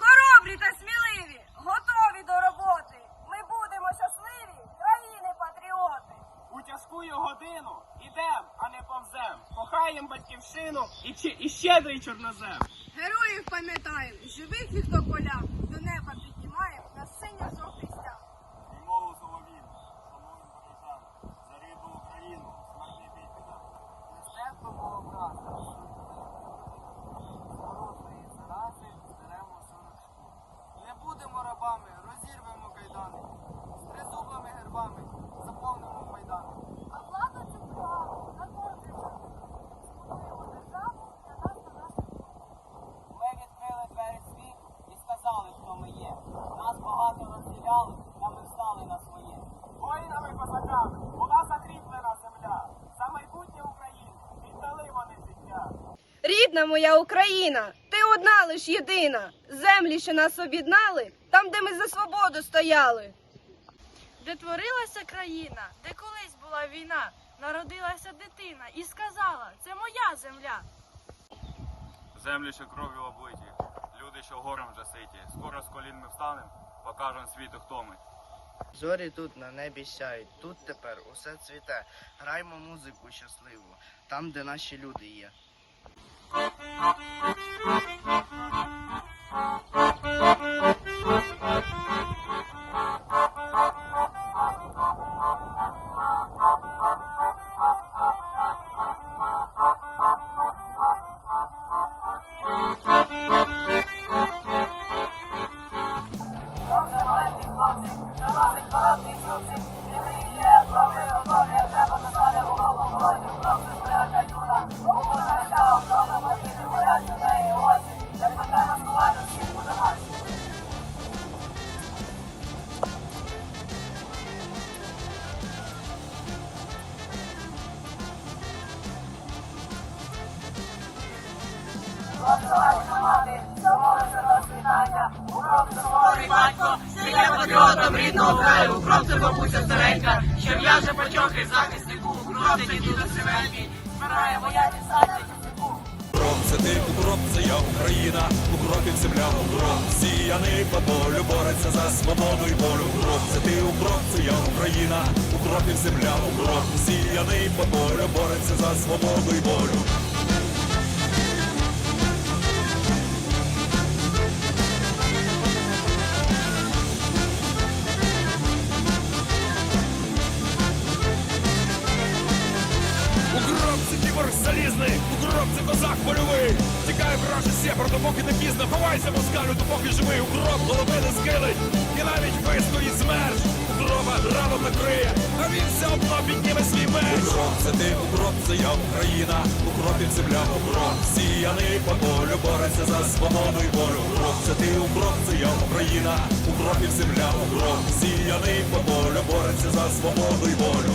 Хоробрі та сміливі, готові до роботи. Ми будемо щасливі, країни патріоти. У тяжку годину ідем, а не повзем. Кохаєм батьківщину і, чи- і щедрий чорнозем. Героїв пам'ятаємо, живих їх до поля, до неба Рідна моя Україна, ти одна лиш єдина. Землі, що нас об'єднали, там, де ми за свободу стояли. де творилася країна, де колись була війна, народилася дитина і сказала, це моя земля. Землі, що кров'ю облиті, люди, що горем вже ситі. Скоро з колін ми встанем, покажем світу, хто ми. Зорі тут на небі сяють, тут тепер усе цвіте. Граймо музику щасливу, там, де наші люди є. Oh! Патріотом рідного краю, укроп це бабуся старенька, що в'яже пачохи захиснику, це діду Сивенький, збирає вояці захиснику. Укроп це ти, укроп я Україна, укропів земля, укроп сіяний по полю, бореться за свободу і волю. Укроп це ти, укроп це я Україна, укропів земля, укроп сіяний по полю, бореться за свободу і волю. Козак польовий. Тікає враже сєпар, допоки не пізно, ховайся москалю, допоки живий. Укроп голови не скилить, і навіть вистоїть смерть. Укропа раном накриє, а він все одно підніме свій меч. Укроп це ти, укроп це я Україна, укропів земля, укроп. Сіяний по полю, бореться за свободу і волю. Укроп це ти, укроп це я Україна, укропів земля, укроп. Сіяний по полю, бореться за свободу і волю.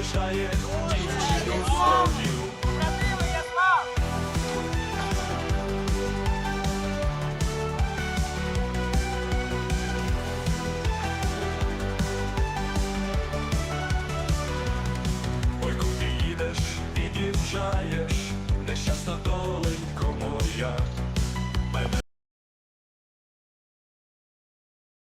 Чужину, лишає дівчину свою. Ой, куди їдеш, під'їжджаєш, нещасна доленько моя,